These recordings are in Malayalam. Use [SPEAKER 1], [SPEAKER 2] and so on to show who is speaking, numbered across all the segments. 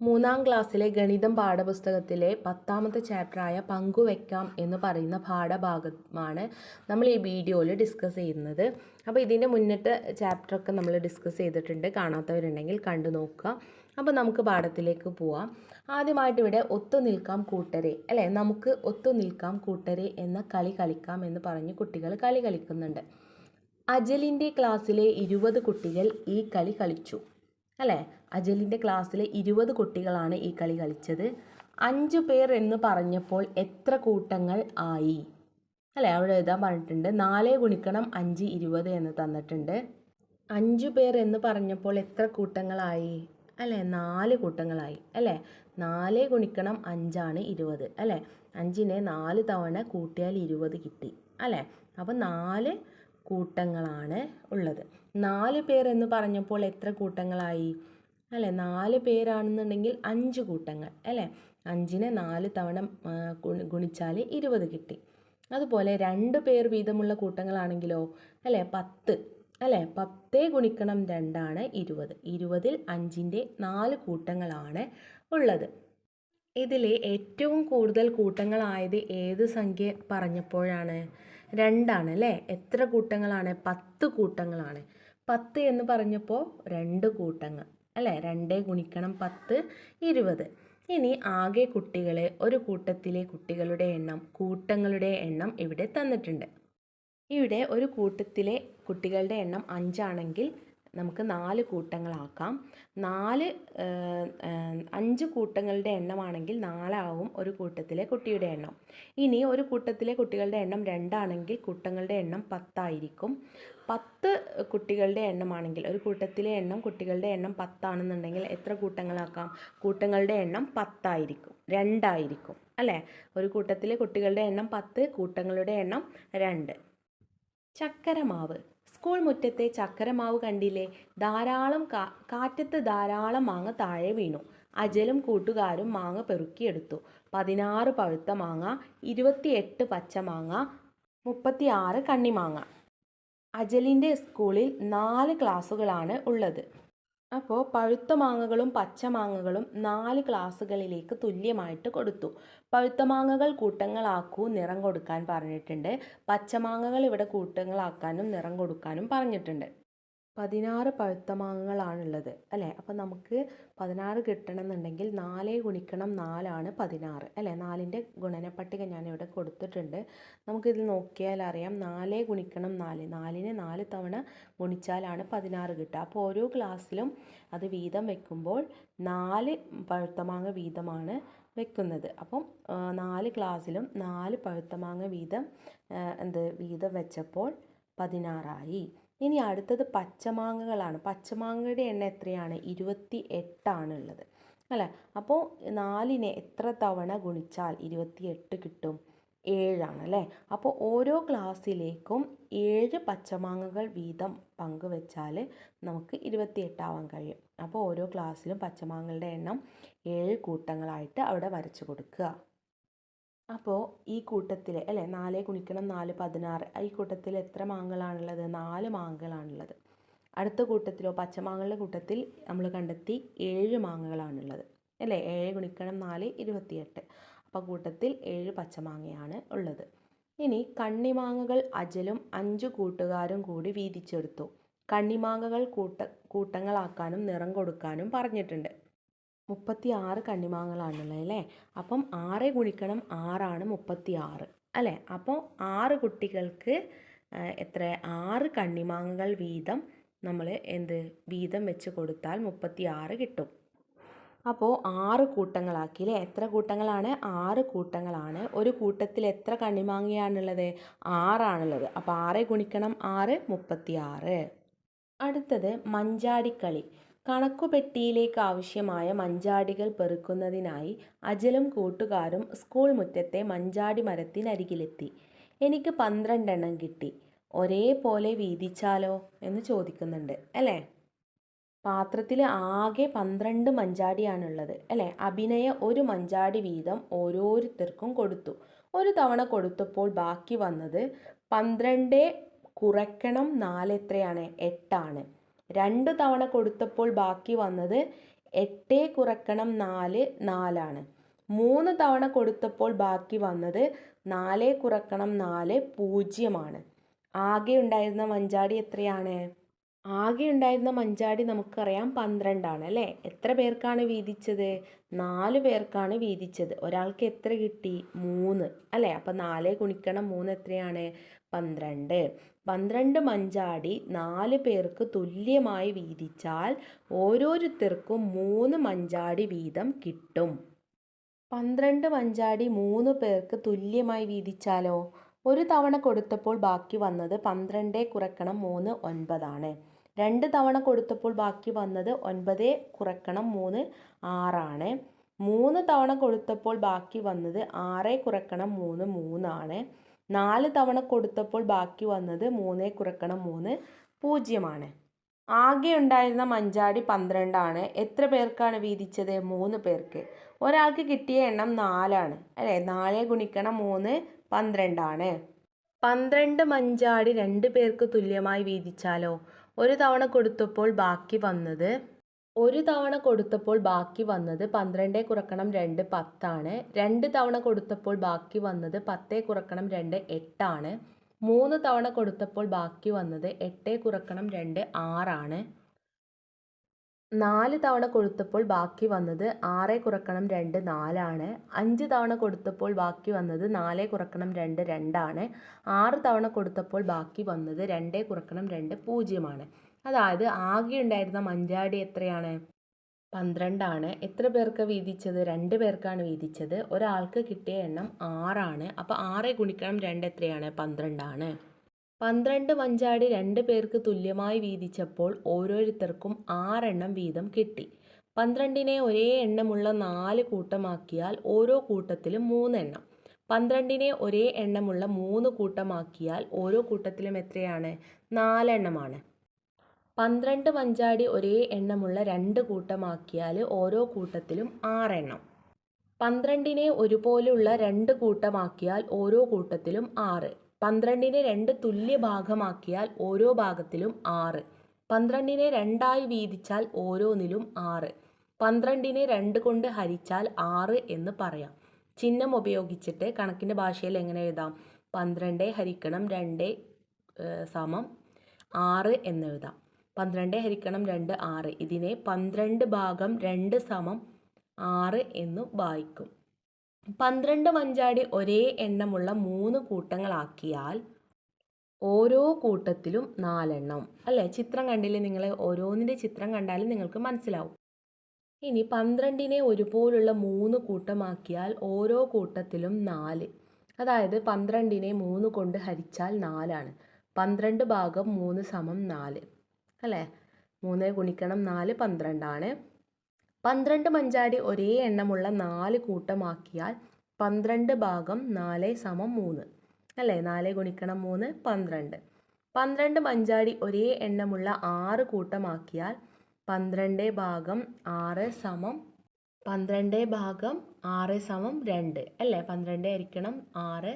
[SPEAKER 1] മൂന്നാം ക്ലാസ്സിലെ ഗണിതം പാഠപുസ്തകത്തിലെ പത്താമത്തെ ചാപ്റ്ററായ പങ്കുവെക്കാം എന്ന് പറയുന്ന പാഠഭാഗമാണ് നമ്മൾ ഈ വീഡിയോയിൽ ഡിസ്കസ് ചെയ്യുന്നത്. അപ്പോൾ ഇതിന്റെ മുന്നത്തെ ചാപ്റ്ററൊക്കെ നമ്മൾ ഡിസ്കസ് ചെയ്തിട്ടുണ്ട്. കാണാത്തവരുണ്ടെങ്കിൽ കണ്ടു നോക്കുക. അപ്പോൾ നമുക്ക് പാഠത്തിലേക്ക് പോവാം. ആദ്യമായിട്ട് ഇവിടെ ഒത്തു നിൽക്കാം കൂട്ടരെ. അല്ലേ? നമുക്ക് ഒത്തു നിൽക്കാം കൂട്ടരെ എന്ന കളി കളിക്കാം എന്ന് പറഞ്ഞ് കുട്ടികൾ കളി കളിക്കുന്നുണ്ട്. അജലിന്റെ ക്ലാസ്സിലെ ഇരുപത് കുട്ടികൾ ഈ കളി കളിച്ചു. അല്ലേ? അജലിന്റെ ക്ലാസ്സിലെ ഇരുപത് കുട്ടികളാണ് ഈ കളി കളിച്ചത്. അഞ്ചു പേർ എന്ന് പറഞ്ഞപ്പോൾ എത്ര കൂട്ടങ്ങൾ ആയി? അല്ലേ? അവിടെ എഴുതാൻ പറഞ്ഞിട്ടുണ്ട് നാല് ഗുണിക്കണം അഞ്ച് ഇരുപത് എന്ന് തന്നിട്ടുണ്ട്. അഞ്ചു പേർ എന്ന് പറഞ്ഞപ്പോൾ എത്ര കൂട്ടങ്ങളായി അല്ലേ? നാല് കൂട്ടങ്ങളായി അല്ലേ? നാല് ഗുണിക്കണം അഞ്ചാണ് ഇരുപത് അല്ലേ? അഞ്ചിനെ നാല് തവണ കൂട്ടിയാൽ ഇരുപത് കിട്ടി അല്ലേ? അപ്പോൾ നാല് കൂട്ടങ്ങളാണ് ഉള്ളത്. നാല് പേർ എന്ന് പറഞ്ഞപ്പോൾ എത്ര കൂട്ടങ്ങളായി? അല്ലേ? നാല് പേരാണെന്നുണ്ടെങ്കിൽ അഞ്ച് കൂട്ടങ്ങൾ അല്ലേ? അഞ്ചിനെ നാല് തവണ ഗുണിച്ചാൽ ഇരുപത് കിട്ടി. അതുപോലെ രണ്ട് പേർ വീതമുള്ള കൂട്ടങ്ങളാണെങ്കിലോ അല്ലേ? പത്ത് അല്ലേ? പത്തേ ഗുണിക്കണം രണ്ടാണ് ഇരുപത്. ഇരുപതിൽ അഞ്ചിന്റെ നാല് കൂട്ടങ്ങളാണ് ഉള്ളത്. ഇതിലെ ഏറ്റവും കൂടുതൽ കൂട്ടങ്ങളായത് ഏത് സംഖ്യ പറഞ്ഞപ്പോഴാണ്? രണ്ടാണ് അല്ലേ? എത്ര കൂട്ടങ്ങളാണ്? പത്ത് കൂട്ടങ്ങളാണ്. പത്ത് എന്ന് പറഞ്ഞപ്പോൾ രണ്ട് കൂട്ടങ്ങൾ. അല്ലേ? രണ്ടേ ഗുണിക്കണം പത്ത് ഇരുപത്. ഇനി ആകെ കുട്ടികളെ ഒരു കൂട്ടത്തിലെ കുട്ടികളുടെ എണ്ണം കൂട്ടങ്ങളുടെ എണ്ണം ഇവിടെ തന്നിട്ടുണ്ട്. ഇവിടെ ഒരു കൂട്ടത്തിലെ കുട്ടികളുടെ എണ്ണം അഞ്ചാണെങ്കിൽ നമുക്ക് നാല് കൂട്ടങ്ങളാക്കാം. നാല് അഞ്ച് കൂട്ടങ്ങളുടെ എണ്ണമാണെങ്കിൽ നാലാവും ഒരു കൂട്ടത്തിലെ കുട്ടിയുടെ എണ്ണം. ഇനി ഒരു കൂട്ടത്തിലെ കുട്ടികളുടെ എണ്ണം രണ്ടാണെങ്കിൽ കൂട്ടങ്ങളുടെ എണ്ണം പത്തായിരിക്കും. പത്ത് കുട്ടികളുടെ എണ്ണമാണെങ്കിൽ ഒരു കൂട്ടത്തിലെ എണ്ണം കുട്ടികളുടെ എണ്ണം പത്താണെന്നുണ്ടെങ്കിൽ എത്ര കൂട്ടങ്ങളാക്കാം? കൂട്ടങ്ങളുടെ എണ്ണം പത്തായിരിക്കും. രണ്ടായിരിക്കും. അല്ലേ? ഒരു കൂട്ടത്തിലെ കുട്ടികളുടെ എണ്ണം പത്ത് കൂട്ടങ്ങളുടെ എണ്ണം രണ്ട്. ചക്കരമാവ്. സ്കൂൾ മുറ്റത്തെ ചക്കരമാവ് കണ്ടില്ലേ? ധാരാളം കാറ്റത്ത് ധാരാളം മാങ്ങ താഴെ വീണു. അജലും കൂട്ടുകാരും മാങ്ങ പെറുക്കിയെടുത്തു. പതിനാറ് പഴുത്ത മാങ്ങ ഇരുപത്തിയെട്ട് പച്ചമാങ്ങ മുപ്പത്തിയാറ് കണ്ണിമാങ്ങ അജലിന്റെ സ്കൂളിൽ നാല് ക്ലാസ്സുകളാണ് ഉള്ളത്. അപ്പോൾ പഴുത്ത മാങ്ങകളും പച്ചമാങ്ങകളും നാല് ക്ലാസ്സുകളിലേക്ക് തുല്യമായിട്ട് കൊടുത്തു. പഴുത്ത മാങ്ങകൾ കൂട്ടങ്ങളാക്കൂ നിറം കൊടുക്കാൻ പറഞ്ഞിട്ടുണ്ട്. പച്ചമാങ്ങകൾ ഇവിടെ കൂട്ടങ്ങളാക്കാനും നിറം കൊടുക്കാനും പറഞ്ഞിട്ടുണ്ട്. പതിനാറ് പഴുത്ത മാങ്ങകളാണുള്ളത് അല്ലേ? അപ്പോൾ നമുക്ക് പതിനാറ് കിട്ടണമെന്നുണ്ടെങ്കിൽ നാല് ഗുണിക്കണം നാലാണ് പതിനാറ് അല്ലേ? നാലിന്റെ ഗുണനപ്പട്ടിക ഞാൻ ഇവിടെ കൊടുത്തിട്ടുണ്ട്. നമുക്കിതിൽ നോക്കിയാൽ അറിയാം നാല് ഗുണിക്കണം നാല് നാലിനെ നാല് തവണ ഗുണിച്ചാലാണ് പതിനാറ് കിട്ടുക. അപ്പോൾ ഓരോ ക്ലാസ്സിലും അത് വീതം വെക്കുമ്പോൾ നാല് പഴുത്ത മാങ്ങ വീതമാണ് വെക്കുന്നത്. അപ്പം നാല് ക്ലാസ്സിലും നാല് പഴുത്ത മാങ്ങ വീതം എന്ത് വീതം വെച്ചപ്പോൾ പതിനാറായി. ഇനി അടുത്തത് പച്ചമാങ്ങകളാണ്. പച്ചമാങ്ങയുടെ എണ്ണം എത്രയാണ്? ഇരുപത്തി എട്ടാണ് ഉള്ളത് അല്ലേ? അപ്പോൾ നാലിനെ എത്ര തവണ ഗുണിച്ചാൽ ഇരുപത്തി എട്ട് കിട്ടും? ഏഴാണ് അല്ലേ? അപ്പോൾ ഓരോ ക്ലാസ്സിലേക്കും ഏഴ് പച്ചമാങ്ങകൾ വീതം പങ്കുവെച്ചാൽ നമുക്ക് ഇരുപത്തി എട്ടാവാൻ കഴിയും. അപ്പോൾ ഓരോ ക്ലാസ്സിലും പച്ചമാങ്ങകളുടെ എണ്ണം ഏഴ് കൂട്ടങ്ങളായിട്ട് അവിടെ വരച്ചു കൊടുക്കുക. അപ്പോൾ ഈ കൂട്ടത്തിൽ അല്ലേ? നാല് ഗുണിക്കണം നാല് പതിനാറ്. ഈ കൂട്ടത്തിൽ എത്ര മാങ്ങകളാണുള്ളത്? നാല് മാങ്ങകളാണുള്ളത്. അടുത്ത കൂട്ടത്തിലോ പച്ചമാങ്ങകളുടെ കൂട്ടത്തിൽ നമ്മൾ കണ്ടെത്തി ഏഴ് മാങ്ങകളാണുള്ളത്. അല്ലേ? ഏഴ് ഗുണിക്കണം നാല് ഇരുപത്തിയെട്ട്. അപ്പോൾ കൂട്ടത്തിൽ ഏഴ് പച്ചമാങ്ങയാണ് ഉള്ളത്. ഇനി കണ്ണിമാങ്ങകൾ അജലും അഞ്ചു കൂട്ടുകാരും കൂടി വീതിച്ചെടുത്തു. കണ്ണിമാങ്ങകൾ കൂട്ട കൂട്ടങ്ങളാക്കാനും നിറം കൊടുക്കാനും പറഞ്ഞിട്ടുണ്ട്. മുപ്പത്തി ആറ് കണ്ണിമാങ്ങളാണുള്ളത് അല്ലേ? അപ്പം ആറ് ഗുണിക്കണം ആറാണ് മുപ്പത്തി ആറ് അല്ലേ? അപ്പോൾ ആറ് കുട്ടികൾക്ക് എത്ര? ആറ് കണ്ണിമാങ്ങകൾ വീതം നമ്മൾ എന്ത് വീതം വെച്ച് കൊടുത്താൽ മുപ്പത്തി ആറ് കിട്ടും. അപ്പോൾ ആറ് കൂട്ടങ്ങളാക്കി അല്ലേ? എത്ര കൂട്ടങ്ങളാണ്? ആറ് കൂട്ടങ്ങളാണ്. ഒരു കൂട്ടത്തിൽ എത്ര കണ്ണിമാങ്ങയാണുള്ളത്? ആറാണുള്ളത്. അപ്പോൾ ആറ് ഗുണിക്കണം ആറ് മുപ്പത്തി ആറ് അടുത്തത് മഞ്ചാടിക്കളി. കണക്കുപെട്ടിയിലേക്ക് ആവശ്യമായ മഞ്ചാടികൾ പെറുക്കുന്നതിനായി അജലും കൂട്ടുകാരും സ്കൂൾ മുറ്റത്തെ മഞ്ചാടി മരത്തിനരികിലെത്തി. എനിക്ക് പന്ത്രണ്ടെണ്ണം കിട്ടി. ഒരേപോലെ വീതിച്ചാലോ? എന്ന് ചോദിക്കുന്നുണ്ട്. അല്ലേ? പാത്രത്തിൽ ആകെ പന്ത്രണ്ട് മഞ്ചാടിയാണുള്ളത്. അല്ലേ? അഭിനയ ഒരു മഞ്ചാടി വീതം ഓരോരുത്തർക്കും കൊടുത്തു. ഒരു തവണ കൊടുത്തപ്പോൾ ബാക്കി വന്നത് പന്ത്രണ്ട് കുറയ്ക്കണം നാലെത്രയാണ്? എട്ടാണ്. രണ്ട് തവണ കൊടുത്തപ്പോൾ ബാക്കി വന്നത് എട്ട് കുറക്കണം നാല് നാലാണ്. മൂന്ന് തവണ കൊടുത്തപ്പോൾ ബാക്കി വന്നത് നാല് കുറക്കണം നാല് പൂജ്യമാണ്. ആകെ ഉണ്ടായിരുന്ന മഞ്ചാടി എത്രയാണ്? ആകെ ഉണ്ടായിരുന്ന മഞ്ചാടി നമുക്കറിയാം പന്ത്രണ്ടാണ് അല്ലേ? എത്ര പേർക്കാണ് വീതിച്ചത്? നാല് പേർക്കാണ് വീതിച്ചത്. ഒരാൾക്ക് എത്ര കിട്ടി? മൂന്ന് അല്ലേ? അപ്പം നാല് ഗുണിക്കണം മൂന്ന് എത്രയാണ്? പന്ത്രണ്ട്. പന്ത്രണ്ട് മഞ്ചാടി നാല് പേർക്ക് തുല്യമായി വീതിച്ചാൽ ഓരോരുത്തർക്കും മൂന്ന് മഞ്ചാടി വീതം കിട്ടും. പന്ത്രണ്ട് മഞ്ചാടി മൂന്ന് പേർക്ക് തുല്യമായി വീതിച്ചാലോ? ഒരു തവണ കൊടുത്തപ്പോൾ ബാക്കി വന്നത് പന്ത്രണ്ട് കുറക്കണം മൂന്ന് ഒൻപതാണ്. രണ്ട് തവണ കൊടുത്തപ്പോൾ ബാക്കി വന്നത് ഒൻപത് കുറക്കണം മൂന്ന് ആറാണ്. മൂന്ന് തവണ കൊടുത്തപ്പോൾ ബാക്കി വന്നത് ആറ് കുറക്കണം മൂന്ന് മൂന്നാണ്. നാല് തവണ കൊടുത്തപ്പോൾ ബാക്കി വന്നത് മൂന്ന് കുറക്കണം മൂന്ന് പൂജ്യമാണ്. ആകെ ഉണ്ടായിരുന്ന മഞ്ചാടി പന്ത്രണ്ടാണ്. എത്ര പേർക്കാണ് വീതിച്ചത്? മൂന്ന് പേർക്ക്. ഒരാൾക്ക് കിട്ടിയ എണ്ണം നാലാണ്. അല്ലേ? നാല് ഗുണിക്കണം മൂന്ന് പന്ത്രണ്ടാണ്. പന്ത്രണ്ട് മഞ്ചാടി രണ്ട് പേർക്ക് തുല്യമായി വീതിച്ചാലോ? ഒരു തവണ കൊടുത്തപ്പോൾ ബാക്കി വന്നത് ഒരു തവണ കൊടുത്തപ്പോൾ ബാക്കി വന്നത് പന്ത്രണ്ട് കുറക്കണം രണ്ട് പത്താണ് രണ്ട് തവണ കൊടുത്തപ്പോൾ ബാക്കി വന്നത് പത്ത് കുറക്കണം രണ്ട് എട്ടാണ് മൂന്ന് തവണ കൊടുത്തപ്പോൾ ബാക്കി വന്നത് എട്ട് കുറക്കണം രണ്ട് ആറാണ്. നാല് തവണ കൊടുത്തപ്പോൾ ബാക്കി വന്നത് ആറ് കുറക്കണം രണ്ട് നാലാണ്. അഞ്ച് തവണ കൊടുത്തപ്പോൾ ബാക്കി വന്നത് നാല് കുറക്കണം രണ്ട് രണ്ടാണ്. ആറ് തവണ കൊടുത്തപ്പോൾ ബാക്കി വന്നത് രണ്ട് കുറക്കണം രണ്ട് പൂജ്യമാണ്. അതായത് ആകെ ഉണ്ടായിരുന്ന മഞ്ചാടി എത്രയാണ്? പന്ത്രണ്ടാണ്. എത്ര പേർക്ക് വീതിച്ചത്? രണ്ട് പേർക്കാണ് വീതിച്ചത്. ഒരാൾക്ക് കിട്ടിയ എണ്ണം ആറാണ്. അപ്പോൾ ആറ് ഗുണിക്കണം രണ്ട് എത്രയാണ്? പന്ത്രണ്ടാണ്. പന്ത്രണ്ട് മഞ്ചാടി രണ്ട് പേർക്ക് തുല്യമായി വീതിച്ചപ്പോൾ ഓരോരുത്തർക്കും ആറെണ്ണം വീതം കിട്ടി. പന്ത്രണ്ടിനെ ഒരേ എണ്ണമുള്ള നാല് കൂട്ടമാക്കിയാൽ ഓരോ കൂട്ടത്തിലും മൂന്നെണ്ണം. പന്ത്രണ്ടിനെ ഒരേ എണ്ണമുള്ള മൂന്ന് കൂട്ടമാക്കിയാൽ ഓരോ കൂട്ടത്തിലും എത്രയാണ്? നാലെണ്ണമാണ്. പന്ത്രണ്ട് മഞ്ചാടി ഒരേ എണ്ണമുള്ള രണ്ട് കൂട്ടമാക്കിയാൽ ഓരോ കൂട്ടത്തിലും ആറെണ്ണം. പന്ത്രണ്ടിനെ ഒരുപോലെയുള്ള രണ്ട് കൂട്ടമാക്കിയാൽ ഓരോ കൂട്ടത്തിലും ആറ്. പന്ത്രണ്ടിനെ രണ്ട് തുല്യ ഭാഗമാക്കിയാൽ ഓരോ ഭാഗത്തിലും ആറ്. പന്ത്രണ്ടിനെ രണ്ടായി വീതിച്ചാൽ ഓരോന്നിലും ആറ്. പന്ത്രണ്ടിനെ രണ്ട് കൊണ്ട് ഹരിച്ചാൽ ആറ് എന്ന് പറയാം. ചിഹ്നം ഉപയോഗിച്ചിട്ട് കണക്കിന്റെ ഭാഷയിൽ എങ്ങനെ എഴുതാം? പന്ത്രണ്ട് ഹരിക്കണം രണ്ട് സമം ആറ് എന്നെഴുതാം പന്ത്രണ്ട് ഹരിക്കണം രണ്ട് ആറ്. ഇതിനെ പന്ത്രണ്ട് ഭാഗം രണ്ട് സമം ആറ് എന്ന് വായിക്കും. പന്ത്രണ്ട് മഞ്ചാടി ഒരേ എണ്ണമുള്ള മൂന്ന് കൂട്ടങ്ങളാക്കിയാൽ ഓരോ കൂട്ടത്തിലും നാലെണ്ണം. അല്ലേ? ചിത്രം കണ്ടില്ലേ നിങ്ങൾ ഓരോന്നിന്റെ ചിത്രം കണ്ടാലും നിങ്ങൾക്ക് മനസ്സിലാവും. ഇനി പന്ത്രണ്ടിനെ ഒരുപോലുള്ള മൂന്ന് കൂട്ടമാക്കിയാൽ ഓരോ കൂട്ടത്തിലും നാല്. അതായത് പന്ത്രണ്ടിനെ മൂന്ന് കൊണ്ട് ഹരിച്ചാൽ നാലാണ്. പന്ത്രണ്ട് ഭാഗം മൂന്ന് സമം നാല്. അല്ലേ? മൂന്ന് ഗുണിക്കണം നാല് പന്ത്രണ്ടാണ്. പന്ത്രണ്ട് മഞ്ചാടി ഒരേ എണ്ണമുള്ള നാല് കൂട്ടമാക്കിയാൽ പന്ത്രണ്ട് ഭാഗം നാല് സമം മൂന്ന്. അല്ലേ? നാല് ഗുണിക്കണം മൂന്ന് പന്ത്രണ്ട്. പന്ത്രണ്ട് മഞ്ചാടി ഒരേ എണ്ണമുള്ള ആറ് കൂട്ടമാക്കിയാൽ പന്ത്രണ്ട് ഭാഗം ആറ് സമം പന്ത്രണ്ട് ഭാഗം ആറ് സമം രണ്ട്. അല്ലേ? പന്ത്രണ്ട് ആയിരിക്കണം ആറ്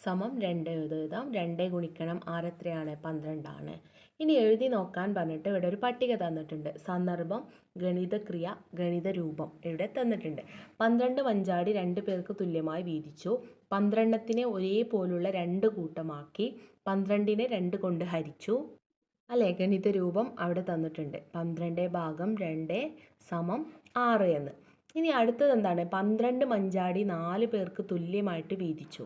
[SPEAKER 1] സമം രണ്ട് എഴുതാം. രണ്ട് ഗുണിക്കണം ആറ് എത്രയാണ്? പന്ത്രണ്ടാണ്. ഇനി എഴുതി നോക്കാൻ പറഞ്ഞിട്ട് ഇവിടെ ഒരു പട്ടിക തന്നിട്ടുണ്ട്. സന്ദർഭം ഗണിതക്രിയ ഗണിത രൂപം ഇവിടെ തന്നിട്ടുണ്ട്. പന്ത്രണ്ട് വഞ്ചാടി രണ്ട് പേർക്ക് തുല്യമായി വീതിച്ചു. പന്ത്രണ്ടത്തിനെ ഒരേപോലുള്ള രണ്ട് കൂട്ടമാക്കി പന്ത്രണ്ടിനെ രണ്ട് കൊണ്ട് ഹരിച്ചു. അല്ലേ? ഗണിത രൂപം അവിടെ തന്നിട്ടുണ്ട്. പന്ത്രണ്ട് ഭാഗം രണ്ട് സമം ആറ് എന്ന്. ഇനി അടുത്തത് എന്താണ്? പന്ത്രണ്ട് മഞ്ചാടി നാല് പേർക്ക് തുല്യമായിട്ട് വീതിച്ചു.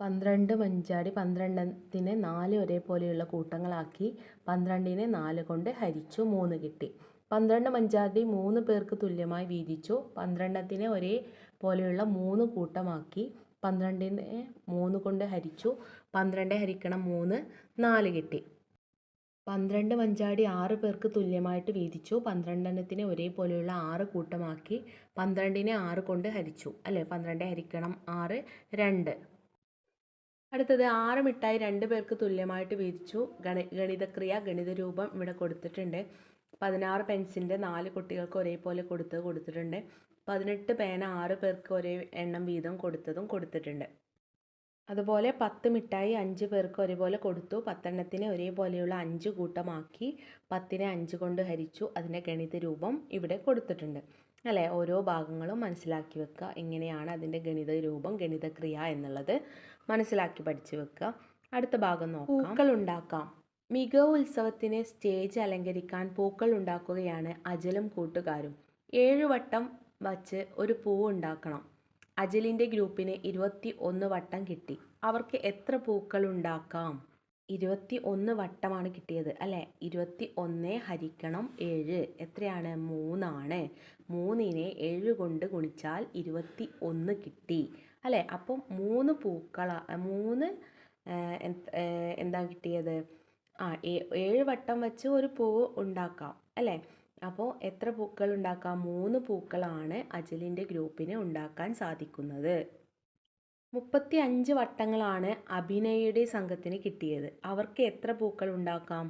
[SPEAKER 1] പന്ത്രണ്ട് മഞ്ചാടി പന്ത്രണ്ടത്തിനെ നാല് ഒരേപോലെയുള്ള കൂട്ടങ്ങളാക്കി പന്ത്രണ്ടിനെ നാല് കൊണ്ട് ഹരിച്ചു മൂന്ന് കിട്ടി. പന്ത്രണ്ട് മഞ്ചാടി മൂന്ന് പേർക്ക് തുല്യമായി വീതിച്ചു. പന്ത്രണ്ടത്തിനെ ഒരേ പോലെയുള്ള മൂന്ന് കൂട്ടമാക്കി പന്ത്രണ്ടിനെ മൂന്ന് കൊണ്ട് ഹരിച്ചു. പന്ത്രണ്ട് ഹരിക്കണം മൂന്ന് നാല് കിട്ടി. പന്ത്രണ്ട് മഞ്ചാടി ആറ് പേർക്ക് തുല്യമായിട്ട് വീതിച്ചു. പന്ത്രണ്ടെണ്ണത്തിനെ ഒരേപോലെയുള്ള ആറ് കൂട്ടമാക്കി പന്ത്രണ്ടിനെ ആറ് കൊണ്ട് ഹരിച്ചു. അല്ലേ? പന്ത്രണ്ട് ഹരിക്കണം ആറ് രണ്ട്. അടുത്തത് ആറ് മിഠായി രണ്ട് പേർക്ക് തുല്യമായിട്ട് വീതിച്ചു ഗണി ഗണിതക്രിയ ഗണിത രൂപം ഇവിടെ കൊടുത്തിട്ടുണ്ട്. പതിനാറ് പെൻസിന്റെ നാല് കുട്ടികൾക്ക് ഒരേപോലെ കൊടുത്തത് കൊടുത്തിട്ടുണ്ട്. പതിനെട്ട് പേന ആറ് പേർക്ക് ഒരേ എണ്ണം വീതം കൊടുത്തതും കൊടുത്തിട്ടുണ്ട്. അതുപോലെ പത്ത് മിഠായി അഞ്ച് പേർക്ക് ഒരേപോലെ കൊടുത്തു. പത്തെണ്ണത്തിന് ഒരേപോലെയുള്ള അഞ്ച് കൂട്ടമാക്കി പത്തിനെ അഞ്ച് കൊണ്ട് ഹരിച്ചു. അതിന്റെ ഗണിത രൂപം ഇവിടെ കൊടുത്തിട്ടുണ്ട്. അല്ലേ? ഓരോ ഭാഗങ്ങളും മനസ്സിലാക്കി വെക്കുക. എങ്ങനെയാണ് അതിന്റെ ഗണിത രൂപം ഗണിതക്രിയ എന്നുള്ളത്. മനസ്സിലാക്കി പഠിച്ചു വെക്കുക അടുത്ത ഭാഗം നോക്കാം. പൂക്കൾ ഉണ്ടാക്കാം. മികവ് ഉത്സവത്തിന് സ്റ്റേജ് അലങ്കരിക്കാൻ പൂക്കൾ ഉണ്ടാക്കുകയാണ് അജലും കൂട്ടുകാരും. ഏഴു വട്ടം വച്ച് ഒരു പൂവ് ഉണ്ടാക്കണം. അജലിന്റെ ഗ്രൂപ്പിന് ഇരുപത്തി ഒന്ന് വട്ടം കിട്ടി. അവർക്ക് എത്ര പൂക്കൾ ഉണ്ടാക്കാം? ഇരുപത്തി ഒന്ന് വട്ടമാണ് കിട്ടിയത് അല്ലേ? ഇരുപത്തി ഒന്ന് ഹരിക്കണം ഏഴ്. എത്രയാണ്? മൂന്നാണ്. മൂന്നിനെ ഏഴ് കൊണ്ട് ഗുണിച്ചാൽ ഇരുപത്തി ഒന്ന് കിട്ടി. അല്ലേ? അപ്പോൾ മൂന്ന് പൂക്കള മൂന്ന് എന്ത്- കിട്ടിയത്? ആ ഏഴ് വട്ടം വെച്ച് ഒരു പൂവ് ഉണ്ടാക്കാം അല്ലേ? അപ്പോൾ എത്ര പൂക്കൾ ഉണ്ടാക്കാം? മൂന്ന് പൂക്കളാണ് അജലിന്റെ ഗ്രൂപ്പിന് ഉണ്ടാക്കാൻ സാധിക്കുന്നത്. മുപ്പത്തി അഞ്ച് വട്ടങ്ങളാണ് അഭിനയയുടെ സംഘത്തിന് കിട്ടിയത്. അവർക്ക് എത്ര പൂക്കൾ ഉണ്ടാക്കാം?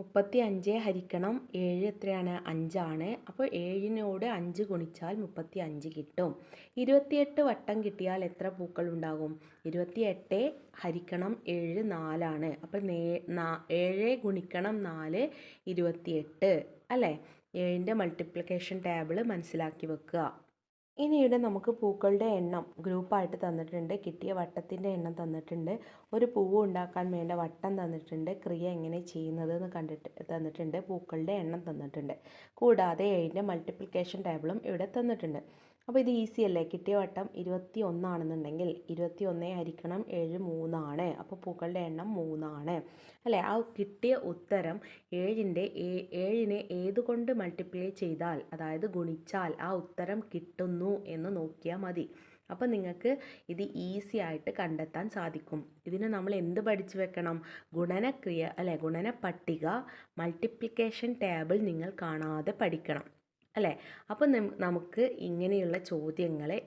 [SPEAKER 1] മുപ്പത്തി അഞ്ച് ഹരിക്കണം ഏഴ് എത്രയാണ്? അഞ്ചാണ്. അപ്പോൾ ഏഴിനോട് അഞ്ച് ഗുണിച്ചാൽ മുപ്പത്തി അഞ്ച് കിട്ടും. ഇരുപത്തിയെട്ട് വട്ടം കിട്ടിയാൽ എത്ര പൂക്കൾ ഉണ്ടാകും? ഇരുപത്തിയെട്ട് ഹരിക്കണം ഏഴ് നാലാണ്. അപ്പോൾ നേ നാ- ഏഴ് ഗുണിക്കണം നാല് ഇരുപത്തിയെട്ട്. അല്ലേ? ഏഴിന്റെ മൾട്ടിപ്ലിക്കേഷൻ ടേബിൾ മനസ്സിലാക്കി വെക്കുക. ഇനി ഇവിടെ നമുക്ക് പൂക്കളുടെ എണ്ണം ഗ്രൂപ്പായിട്ട് തന്നിട്ടുണ്ട് കിട്ടിയ വട്ടത്തിന്റെ എണ്ണം തന്നിട്ടുണ്ട് ഒരു പൂവ് ഉണ്ടാക്കാൻ വേണ്ട വട്ടം തന്നിട്ടുണ്ട് ക്രിയ എങ്ങനെ ചെയ്യുന്നത് എന്ന് കണ്ടിട്ട് തന്നിട്ടുണ്ട് പൂക്കളുടെ എണ്ണം തന്നിട്ടുണ്ട്. കൂടാതെ ഏഴിന്റെ മൾട്ടിപ്ലിക്കേഷൻ ടേബിളും ഇവിടെ തന്നിട്ടുണ്ട്. അപ്പോൾ ഇത് ഈസി അല്ലേ? കിട്ടിയ വട്ടം ഇരുപത്തി ഒന്നാണെന്നുണ്ടെങ്കിൽ ഇരുപത്തി ഒന്ന് ഹരിക്കണം ഏഴ് മൂന്നാണ്. അപ്പോൾ പൂക്കളുടെ എണ്ണം മൂന്നാണ്. അല്ലേ? ആ കിട്ടിയ ഉത്തരം ഏഴിന്റെ ഏഴിനെ ഏതുകൊണ്ട് മൾട്ടിപ്ലൈ ചെയ്താൽ അതായത് ഗുണിച്ചാൽ ആ ഉത്തരം കിട്ടുന്നു എന്ന് നോക്കിയാൽ മതി. അപ്പോൾ നിങ്ങൾക്ക് ഇത് ഈസി ആയിട്ട് കണ്ടെത്താൻ സാധിക്കും. ഇതിന് നമ്മൾ എന്ത് പഠിച്ചു വെക്കണം? ഗുണനക്രിയ അല്ലെ? ഗുണന പട്ടിക മൾട്ടിപ്ലിക്കേഷൻ ടേബിൾ നിങ്ങൾ കാണാതെ പഠിക്കണം. അല്ലേ? അപ്പോൾ നമുക്ക് ഇങ്ങനെയുള്ള ചോദ്യങ്ങളെ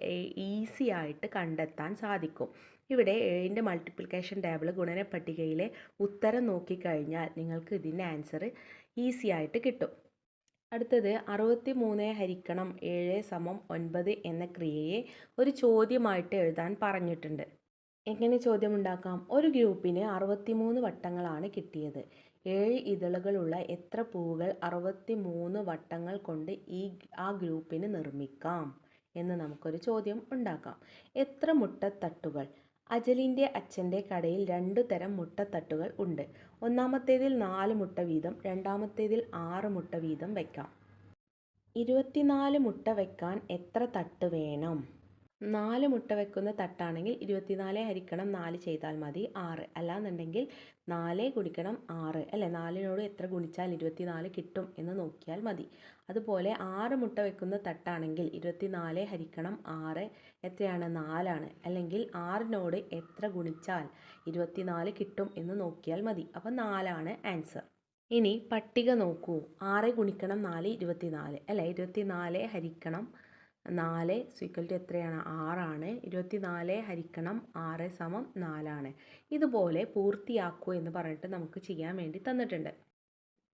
[SPEAKER 1] ഈസി ആയിട്ട് കണ്ടെത്താൻ സാധിക്കും. ഇവിടെ ഏഴിന്റെ മൾട്ടിപ്ലിക്കേഷൻ ടേബിൾ ഗുണന പട്ടികയിലെ ഉത്തരം നോക്കിക്കഴിഞ്ഞാൽ നിങ്ങൾക്ക് ഇതിന്റെ ആൻസർ ഈസി ആയിട്ട് കിട്ടും. അടുത്തത് അറുപത്തി മൂന്ന് ഹരിക്കണം ഏഴ് സമം ഒൻപത് എന്ന ക്രിയയെ ഒരു ചോദ്യമായിട്ട് എഴുതാൻ പറഞ്ഞിട്ടുണ്ട്. എങ്ങനെ ചോദ്യമുണ്ടാക്കാം? ഒരു ഗ്രൂപ്പിന് അറുപത്തിമൂന്ന് വട്ടങ്ങളാണ് കിട്ടിയത്. ഏഴ് ഇതളുകളുള്ള എത്ര പൂവുകൾ അറുപത്തി മൂന്ന് വട്ടങ്ങൾ കൊണ്ട് ഈ ആ ഗ്രൂപ്പിന് നിർമ്മിക്കാം? എന്ന് നമുക്കൊരു ചോദ്യം ഉണ്ടാക്കാം. എത്ര മുട്ടത്തട്ടുകൾ? അജലിന്റെ അച്ഛന്റെ കടയിൽ രണ്ടു തരം മുട്ടത്തട്ടുകൾ ഉണ്ട്. ഒന്നാമത്തേതിൽ നാല് മുട്ട വീതം രണ്ടാമത്തേതിൽ ആറ് മുട്ട വീതം വയ്ക്കാം. ഇരുപത്തിനാല് മുട്ട വയ്ക്കാൻ എത്ര തട്ട് വേണം? നാല് മുട്ട വെക്കുന്ന തട്ടാണെങ്കിൽ ഇരുപത്തിനാല് ഹരിക്കണം നാല് ചെയ്താൽ മതി. ആറ്. അല്ലാന്നുണ്ടെങ്കിൽ നാല് ഗുണിക്കണം ആറ്. അല്ലേ? നാലിനോട് എത്ര ഗുണിച്ചാൽ ഇരുപത്തിനാല് കിട്ടും എന്ന് നോക്കിയാൽ മതി. അതുപോലെ ആറ് മുട്ട വെക്കുന്ന തട്ടാണെങ്കിൽ ഇരുപത്തിനാല് ഹരിക്കണം ആറ്. എത്രയാണ്? നാലാണ്. അല്ലെങ്കിൽ ആറിനോട് എത്ര ഗുണിച്ചാൽ ഇരുപത്തിനാല് കിട്ടും എന്ന് നോക്കിയാൽ മതി. അപ്പം നാലാണ് ആൻസർ. ഇനി പട്ടിക നോക്കൂ. ആറ് ഗുണിക്കണം നാല് ഇരുപത്തിനാല്. അല്ലേ? ഇരുപത്തിനാല് ഹരിക്കണം നാല് സ്വീക്വൽ ടു എത്രയാണ്? ആറാണ്. ഇരുപത്തി നാല് ഹരിക്കണം ആറ് സമം നാലാണ്. ഇതുപോലെ പൂർത്തിയാക്കൂ എന്ന് പറഞ്ഞിട്ട് നമുക്ക് ചെയ്യാൻ വേണ്ടി തന്നിട്ടുണ്ട്.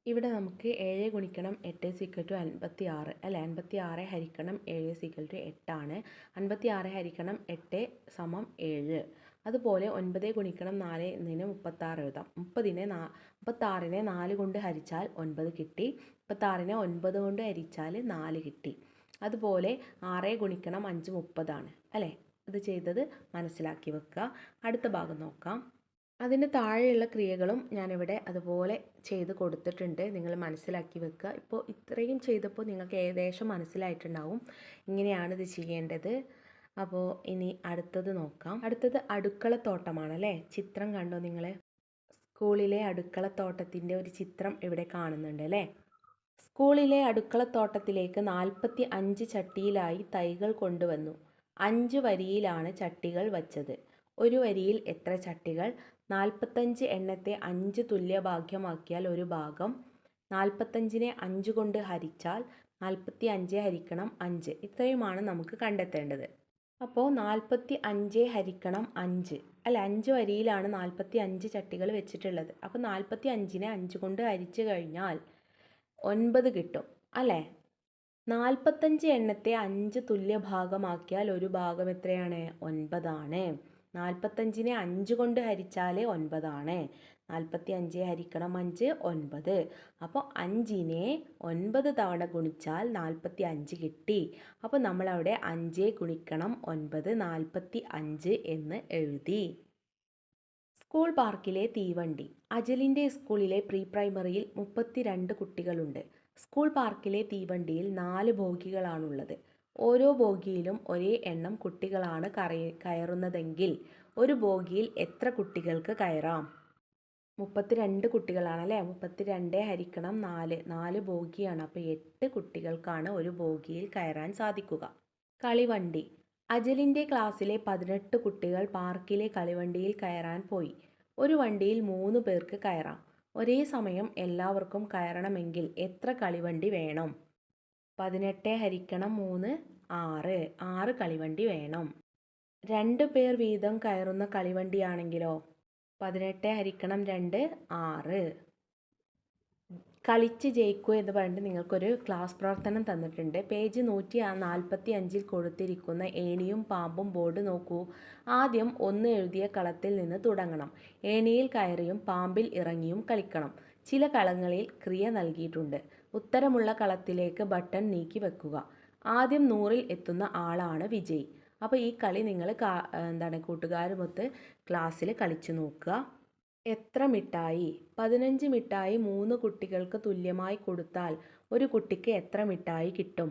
[SPEAKER 1] ഇവിടെ നമുക്ക് ഏഴ് ഗുണിക്കണം എട്ട് സീക്വൽ ടു അൻപത്തി ആറ് അല്ല? അൻപത്തി ആറ് ഹരിക്കണം ഏഴ് സീക്വൽ ടു എട്ടാണ്. അൻപത്തി ആറ് ഹരിക്കണം എട്ട് സമം ഏഴ്. അതുപോലെ ഒൻപത് ഗുണിക്കണം നാല് എന്നതിന് മുപ്പത്താറ് എഴുതാം. മുപ്പതിനെ നാ മുപ്പത്താറിനെ നാല് കൊണ്ട് ഹരിച്ചാൽ ഒൻപത് കിട്ടി. മുപ്പത്താറിനെ ഒൻപത് കൊണ്ട് ഹരിച്ചാൽ നാല് കിട്ടി. അതുപോലെ ആറ് ഗുണിക്കണം അഞ്ച് മുപ്പതാണ് അല്ലേ? അത് ചെയ്തത് മനസ്സിലാക്കി വെക്കുക. അടുത്ത ഭാഗം നോക്കാം. അതിന് താഴെയുള്ള ക്രിയകളും ഞാനിവിടെ അതുപോലെ ചെയ്ത് കൊടുത്തിട്ടുണ്ട്. നിങ്ങൾ മനസ്സിലാക്കി വെക്കുക. ഇപ്പോൾ ഇത്രയും ചെയ്തപ്പോൾ നിങ്ങൾക്ക് ഏകദേശം മനസ്സിലായിട്ടുണ്ടാവും ഇങ്ങനെയാണ് ഇത് ചെയ്യേണ്ടത്. അപ്പോൾ ഇനി അടുത്തത് നോക്കാം. അടുത്തത് അടുക്കളത്തോട്ടമാണ് അല്ലേ? ചിത്രം കണ്ടോ നിങ്ങൾ? സ്കൂളിലെ അടുക്കളത്തോട്ടത്തിന്റെ ഒരു ചിത്രം ഇവിടെ കാണുന്നുണ്ട് അല്ലേ? സ്കൂളിലെ അടുക്കളത്തോട്ടത്തിലേക്ക് നാൽപ്പത്തി അഞ്ച് ചട്ടിയിലായി തൈകൾ കൊണ്ടുവന്നു. അഞ്ച് വരിയിലാണ് ചട്ടികൾ വച്ചത്. ഒരു വരിയിൽ എത്ര ചട്ടികൾ? നാൽപ്പത്തഞ്ച് എണ്ണത്തെ അഞ്ച് തുല്യഭാഗ്യമാക്കിയാൽ ഒരു ഭാഗം. നാൽപ്പത്തഞ്ചിനെ അഞ്ച് കൊണ്ട് ഹരിച്ചാൽ നാൽപ്പത്തി അഞ്ച് ഹരിക്കണം അഞ്ച്. ഇത്രയുമാണ് നമുക്ക് കണ്ടെത്തേണ്ടത്. അപ്പോൾ നാൽപ്പത്തി അഞ്ച് ഹരിക്കണം അഞ്ച്. അല്ല അഞ്ച് വരിയിലാണ് നാൽപ്പത്തി അഞ്ച് ചട്ടികൾ വെച്ചിട്ടുള്ളത്. അപ്പോൾ നാൽപ്പത്തി അഞ്ചിനെ അഞ്ച് കൊണ്ട് ഹരിച്ചു കഴിഞ്ഞാൽ ഒൻപത് കിട്ടും അല്ലേ? നാൽപ്പത്തഞ്ച് എണ്ണത്തെ അഞ്ച് തുല്യ ഭാഗമാക്കിയാൽ ഒരു ഭാഗം എത്രയാണ്? ഒൻപതാണ്. നാൽപ്പത്തഞ്ചിനെ അഞ്ച് കൊണ്ട് ഹരിച്ചാൽ ഒൻപതാണ്. നാൽപ്പത്തി അഞ്ച് ഹരിക്കണം അഞ്ച് ഒൻപത്. അപ്പോൾ അഞ്ചിനെ ഒൻപത് തവണ ഗുണിച്ചാൽ നാൽപ്പത്തി അഞ്ച് കിട്ടി. അപ്പോൾ നമ്മളവിടെ അഞ്ച് ഗുണിക്കണം ഒൻപത് നാൽപ്പത്തി അഞ്ച് എന്ന് എഴുതി. സ്കൂൾ പാർക്കിലെ തീവണ്ടി. അജലിന്റെ സ്കൂളിലെ പ്രീ പ്രൈമറിയിൽ മുപ്പത്തിരണ്ട് കുട്ടികളുണ്ട്. സ്കൂൾ പാർക്കിലെ തീവണ്ടിയിൽ നാല് ബോഗികളാണുള്ളത്. ഓരോ ബോഗിയിലും ഒരേ എണ്ണം കുട്ടികളാണ് കറി കയറുന്നതെങ്കിൽ ഒരു ബോഗിയിൽ എത്ര കുട്ടികൾക്ക് കയറാം? മുപ്പത്തിരണ്ട് കുട്ടികളാണ് അല്ലേ മുപ്പത്തിരണ്ട് ഹരിക്കണം നാല്. നാല് ബോഗിയാണ്. അപ്പോൾ എട്ട് കുട്ടികൾക്കാണ് ഒരു ബോഗിയിൽ കയറാൻ സാധിക്കുക. കളിവണ്ടി. അജലിന്റെ ക്ലാസ്സിലെ പതിനെട്ട് കുട്ടികൾ പാർക്കിലെ കളിവണ്ടിയിൽ കയറാൻ പോയി. ഒരു വണ്ടിയിൽ മൂന്ന് പേർക്ക് കയറാം. ഒരേ സമയം എല്ലാവർക്കും കയറണമെങ്കിൽ എത്ര കളിവണ്ടി വേണം? പതിനെട്ട് ഹരിക്കണം മൂന്ന് ആറ്. ആറ് കളിവണ്ടി വേണം. രണ്ട് പേർ വീതം കയറുന്ന കളിവണ്ടിയാണെങ്കിലോ? പതിനെട്ട് ഹരിക്കണം രണ്ട് ആറ്. കളിച്ച് ജയിക്കൂ എന്ന് പറഞ്ഞിട്ട് നിങ്ങൾക്കൊരു ക്ലാസ് പ്രവർത്തനം തന്നിട്ടുണ്ട്. പേജ് നൂറ്റി നാൽപ്പത്തി അഞ്ചിൽ കൊടുത്തിരിക്കുന്ന ഏണിയും പാമ്പും ബോർഡ് നോക്കൂ. ആദ്യം ഒന്ന് എഴുതിയ കളത്തിൽ നിന്ന് തുടങ്ങണം. ഏണിയിൽ കയറിയും പാമ്പിൽ ഇറങ്ങിയും കളിക്കണം. ചില കളങ്ങളിൽ ക്രിയ നൽകിയിട്ടുണ്ട്. ഉത്തരമുള്ള കളത്തിലേക്ക് ബട്ടൺ നീക്കി വെക്കുക. ആദ്യം നൂറിൽ എത്തുന്ന ആളാണ് വിജയി. അപ്പോൾ ഈ കളി നിങ്ങൾ എന്താണ് കൂട്ടുകാരുമൊത്ത് ക്ലാസ്സിൽ കളിച്ചു നോക്കുക. എത്ര മിഠായി? പതിനഞ്ച് മിഠായി മൂന്ന് കുട്ടികൾക്ക് തുല്യമായി കൊടുത്താൽ ഒരു കുട്ടിക്ക് എത്ര മിഠായി കിട്ടും?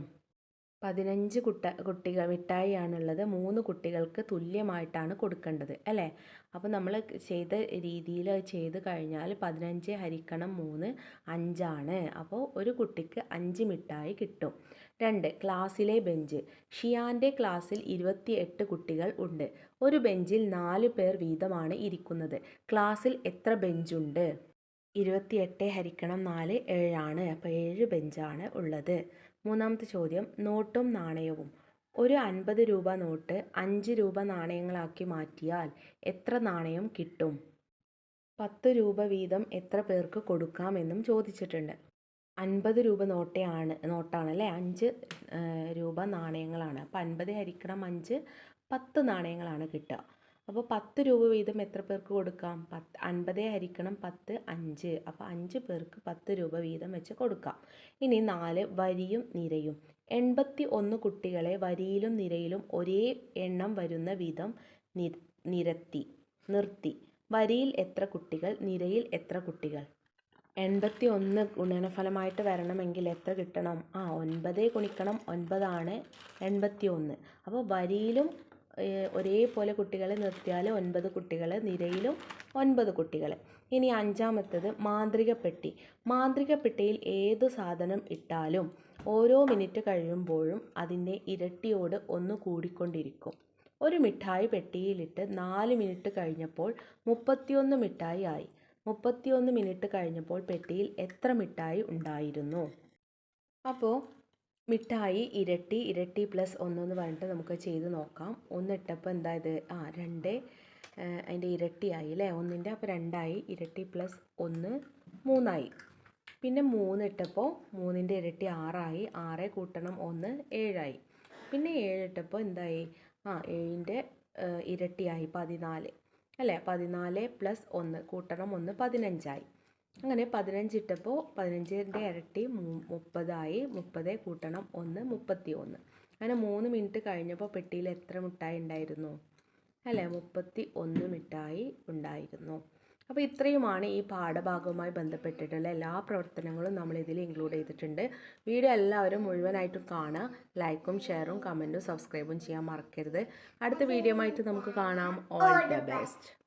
[SPEAKER 1] പതിനഞ്ച് കുട്ട കുട്ടികൾ മിഠായിയാണുള്ളത്. മൂന്ന് കുട്ടികൾക്ക് തുല്യമായിട്ടാണ് കൊടുക്കേണ്ടത് അല്ലേ? അപ്പോൾ നമ്മൾ ചെയ്ത രീതിയിൽ ചെയ്ത് കഴിഞ്ഞാൽ പതിനഞ്ച് ഹരിക്കണം മൂന്ന് അഞ്ചാണ്. അപ്പോൾ ഒരു കുട്ടിക്ക് അഞ്ച് മിഠായി കിട്ടും. രണ്ട് ക്ലാസ്സിലെ ബെഞ്ച്. ഷിയാന്റെ ക്ലാസ്സിൽ ഇരുപത്തി എട്ട് കുട്ടികൾ ഉണ്ട്. ഒരു ബെഞ്ചിൽ നാല് പേർ വീതമാണ് ഇരിക്കുന്നത്. ക്ലാസ്സിൽ എത്ര ബെഞ്ചുണ്ട്? ഇരുപത്തിയെട്ട് ഹരിക്കണം നാല് ഏഴാണ്. അപ്പോൾ ഏഴ് ബെഞ്ചാണ് ഉള്ളത്. മൂന്നാമത്തെ ചോദ്യം നോട്ടും നാണയവും. ഒരു അൻപത് രൂപ നോട്ട് അഞ്ച് രൂപ നാണയങ്ങളാക്കി മാറ്റിയാൽ എത്ര നാണയം കിട്ടും? പത്ത് രൂപ വീതം എത്ര പേർക്ക് കൊടുക്കാമെന്നും ചോദിച്ചിട്ടുണ്ട്. അൻപത് രൂപ നോട്ടയാണ് നോട്ടാണ് അല്ലേ അഞ്ച് രൂപ നാണയങ്ങളാണ്. അപ്പം അൻപത് ഹരിക്കണം അഞ്ച് പത്ത് നാണയങ്ങളാണ് കിട്ടുക. അപ്പോൾ പത്ത് രൂപ വീതം എത്ര പേർക്ക് കൊടുക്കാം? പത്ത് അൻപതേ ഹരിക്കണം പത്ത് അഞ്ച്. അപ്പോൾ അഞ്ച് പേർക്ക് പത്ത് രൂപ വീതം വെച്ച് കൊടുക്കാം. ഇനി നാല് വരിയും നിരയും. എൺപത്തി ഒന്ന് കുട്ടികളെ വരിയിലും നിരയിലും ഒരേ എണ്ണം വരുന്ന വിധം നിരത്തി നിർത്തി. വരിയിൽ എത്ര കുട്ടികൾ നിരയിൽ എത്ര കുട്ടികൾ? എൺപത്തി ഒന്ന് ഗുണനഫലമായിട്ട് വരണമെങ്കിൽ എത്ര കിട്ടണം? ആ ഒൻപതേ ഗുണിക്കണം ഒൻപതാണ് എൺപത്തി ഒന്ന് അപ്പോൾ വരിയിലും ഒരേപോലെ കുട്ടികളെ നിർത്തിയാൽ ഒൻപത് കുട്ടികൾ നിരയിലും ഒൻപത് കുട്ടികൾ ഇനി അഞ്ചാമത്തത് മാന്ത്രികപ്പെട്ടി മാന്ത്രികപ്പെട്ടിയിൽ മാന്ത്രിക പെട്ടിയിൽ ഏതു സാധനം ഇട്ടാലും ഓരോ മിനിറ്റ് കഴിയുമ്പോഴും അതിന്റെ ഇരട്ടിയോട് ഒന്ന് കൂടിക്കൊണ്ടിരിക്കും. ഒരു മിഠായി പെട്ടിയിലിട്ട് നാല് മിനിറ്റ് കഴിഞ്ഞപ്പോൾ മുപ്പത്തിയൊന്ന് മിഠായി ആയി. മുപ്പത്തിയൊന്ന് മിനിറ്റ് കഴിഞ്ഞപ്പോൾ പെട്ടിയിൽ എത്ര മിഠായി ഉണ്ടായിരുന്നു? അപ്പോൾ മിഠായി ഇരട്ടി ഇരട്ടി പ്ലസ് ഒന്നെന്ന് പറഞ്ഞിട്ട് നമുക്ക് ചെയ്ത് നോക്കാം. ഒന്നിട്ടപ്പോൾ എന്തായത് ആ രണ്ട് അതിന്റെ ഇരട്ടിയായി അല്ലേ? ഒന്നിന്റെ അപ്പോൾ രണ്ടായി ഇരട്ടി പ്ലസ് ഒന്ന് മൂന്നായി. പിന്നെ മൂന്ന് ഇട്ടപ്പോൾ മൂന്നിന്റെ ഇരട്ടി ആറായി ആറ് കൂട്ടണം ഒന്ന് ഏഴായി. പിന്നെ ഏഴിട്ടപ്പോൾ എന്തായി? ആ ഏഴിന്റെ ഇരട്ടിയായി പതിനാല്. അല്ലേ? പതിനാല് പ്ലസ് ഒന്ന് കൂട്ടണം ഒന്ന് പതിനഞ്ചായി. അങ്ങനെ പതിനഞ്ച് ഇട്ടപ്പോൾ പതിനഞ്ചിന്റെ ഇരട്ടി മുപ്പതായി. മുപ്പത് കൂട്ടണം. ഒന്ന് മുപ്പത്തി ഒന്ന് അങ്ങനെ മൂന്ന് മിനിറ്റ് കഴിഞ്ഞപ്പോൾ പെട്ടിയിൽ എത്ര മിഠായി ഉണ്ടായിരുന്നു? അല്ലേ? മുപ്പത്തി ഒന്ന് മിഠായി ഉണ്ടായിരുന്നു. അപ്പോൾ ഇത്രയുമാണ് ഈ പാഠഭാഗവുമായി ബന്ധപ്പെട്ടിട്ടുള്ള എല്ലാ പ്രവർത്തനങ്ങളും നമ്മൾ ഇതിൽ ഇൻക്ലൂഡ് ചെയ്തിട്ടുണ്ട്. വീഡിയോ എല്ലാവരും മുഴുവനായിട്ടും കാണുക. ലൈക്കും ഷെയറും കമന്റും സബ്സ്ക്രൈബും ചെയ്യാൻ മറക്കരുത്. അടുത്ത വീഡിയോ ആയിട്ട് നമുക്ക് കാണാം. All the best